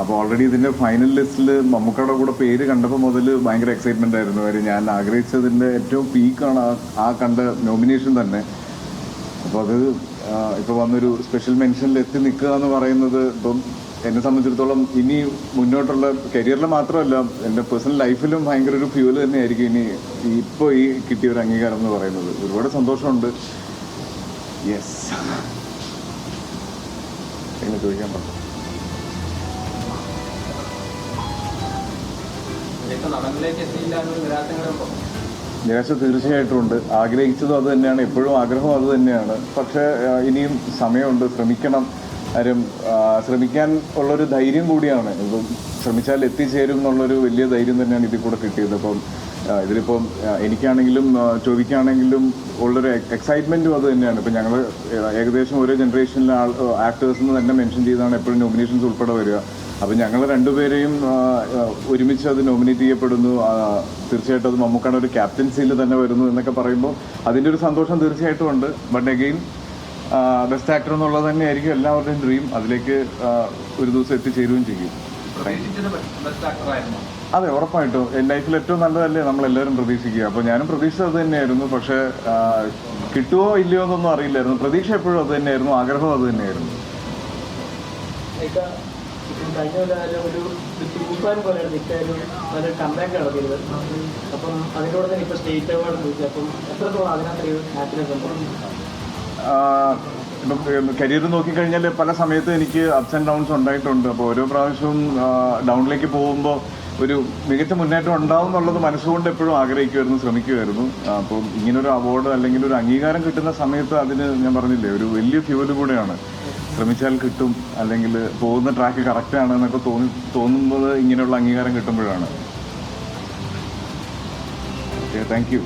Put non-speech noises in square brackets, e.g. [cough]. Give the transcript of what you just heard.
അപ്പോൾ ഓൾറെഡി ഇതിന്റെ ഫൈനൽ ലിസ്റ്റിൽ മമ്മൂക്കയുടെ കൂടെ പേര് കണ്ടപ്പോൾ മുതൽ ഭയങ്കര എക്സൈറ്റ്മെന്റ് ആയിരുന്നു. കാര്യം ഞാൻ ആഗ്രഹിച്ചതിന്റെ ഏറ്റവും പീക്കാണ് ആ ആ കണ്ട നോമിനേഷൻ തന്നെ. അപ്പോൾ അത് ഇപ്പോൾ വന്നൊരു സ്പെഷ്യൽ മെൻഷനിൽ എത്തി നിൽക്കുക എന്ന് പറയുന്നത് ഇപ്പം എന്നെ സംബന്ധിച്ചിടത്തോളം ഇനി മുന്നോട്ടുള്ള കരിയറിൽ മാത്രമല്ല എന്റെ പേഴ്സണൽ ലൈഫിലും ഭയങ്കര ഒരു ഫ്യൂൽ തന്നെയായിരിക്കും ഇനി ഇപ്പോൾ ഈ കിട്ടിയ ഒരു അംഗീകാരം എന്ന് പറയുന്നത്. ഒരുപാട് സന്തോഷമുണ്ട്. യെസ് [laughs] എങ്ങനെ ചോദിക്കാൻ പറഞ്ഞു. നിരാശ തീർച്ചയായിട്ടും ഉണ്ട്. ആഗ്രഹിച്ചതും അത് തന്നെയാണ്. എപ്പോഴും ആഗ്രഹം അത് തന്നെയാണ്. പക്ഷേ ഇനിയും സമയമുണ്ട്. ശ്രമിക്കണം. ആരും ശ്രമിക്കാൻ ഉള്ളൊരു ധൈര്യം കൂടിയാണ്. ഇപ്പം ശ്രമിച്ചാൽ എത്തിച്ചേരും എന്നുള്ളൊരു വലിയ ധൈര്യം തന്നെയാണ് ഇതിൽ കൂടെ കിട്ടിയത്. അപ്പം ഇതിലിപ്പം എനിക്കാണെങ്കിലും ചോദിക്കുകയാണെങ്കിലും ഉള്ളൊരു എക്സൈറ്റ്മെന്റും അത് തന്നെയാണ്. ഇപ്പം ഞങ്ങൾ ഏകദേശം ഓരോ ജനറേഷനിലെ ആൾ ആക്ടേഴ്സ് എന്ന് തന്നെ മെൻഷൻ ചെയ്താണ് എപ്പോഴും നോമിനേഷൻസ് ഉൾപ്പെടെ വരിക. അപ്പം ഞങ്ങൾ രണ്ടുപേരെയും ഒരുമിച്ച് അത് നോമിനേറ്റ് ചെയ്യപ്പെടുന്നു. തീർച്ചയായിട്ടും അത് മമ്മൂക്കാണ് ഒരു ക്യാപ്റ്റൻസിയിൽ തന്നെ വരുന്നു എന്നൊക്കെ പറയുമ്പോൾ അതിന്റെ ഒരു സന്തോഷം തീർച്ചയായിട്ടും ഉണ്ട്. ബട്ട് അഗെയിൻ ബെസ്റ്റ് ആക്ടർ എന്നുള്ളത് തന്നെയായിരിക്കും എല്ലാവരുടെയും ഡ്രീം അതിലേക്ക് ഒരു ദിവസം എത്തിച്ചേരുകയും ചെയ്യും. അതെ ഉറപ്പായിട്ടും. ലൈഫിൽ ഏറ്റവും നല്ലതല്ലേ നമ്മൾ എല്ലാവരും പ്രതീക്ഷിക്കുക. അപ്പോൾ ഞാനും പ്രതീക്ഷിച്ചത് അത് തന്നെയായിരുന്നു. പക്ഷേ കിട്ടുമോ ഇല്ലയോ എന്നൊന്നും അറിയില്ലായിരുന്നു. പ്രതീക്ഷ എപ്പോഴും അത് തന്നെയായിരുന്നു. ആഗ്രഹം അത് തന്നെയായിരുന്നു. ഒരു ഇപ്പോൾ സ്റ്റേറ്റ് എത്രത്തോളം കരിയർ നോക്കിക്കഴിഞ്ഞാൽ പല സമയത്തും എനിക്ക് അപ്സ് ആൻഡ് ഡൗൺസ് ഉണ്ടായിട്ടുണ്ട്. അപ്പോൾ ഓരോ പ്രാവശ്യവും ഡൗണിലേക്ക് പോകുമ്പോൾ ഒരു മികച്ച മുന്നേറ്റം ഉണ്ടാവും എന്നുള്ളത് മനസ്സുകൊണ്ട് എപ്പോഴും ആഗ്രഹിക്കുമായിരുന്നു ശ്രമിക്കുമായിരുന്നു അപ്പോൾ അപ്പം ഇങ്ങനൊരു അവാർഡ് അല്ലെങ്കിൽ ഒരു അംഗീകാരം കിട്ടുന്ന സമയത്ത് അതിന് ഞാൻ പറഞ്ഞില്ലേ ഒരു വലിയ ഫ്യൂൽ കൂടെയാണ്. ശ്രമിച്ചാൽ കിട്ടും അല്ലെങ്കിൽ പോകുന്ന ട്രാക്ക് കറക്റ്റാണ് എന്നൊക്കെ തോന്നി തോന്നുന്നത് ഇങ്ങനെയുള്ള അംഗീകാരം കിട്ടുമ്പോഴാണ്. Okay thank you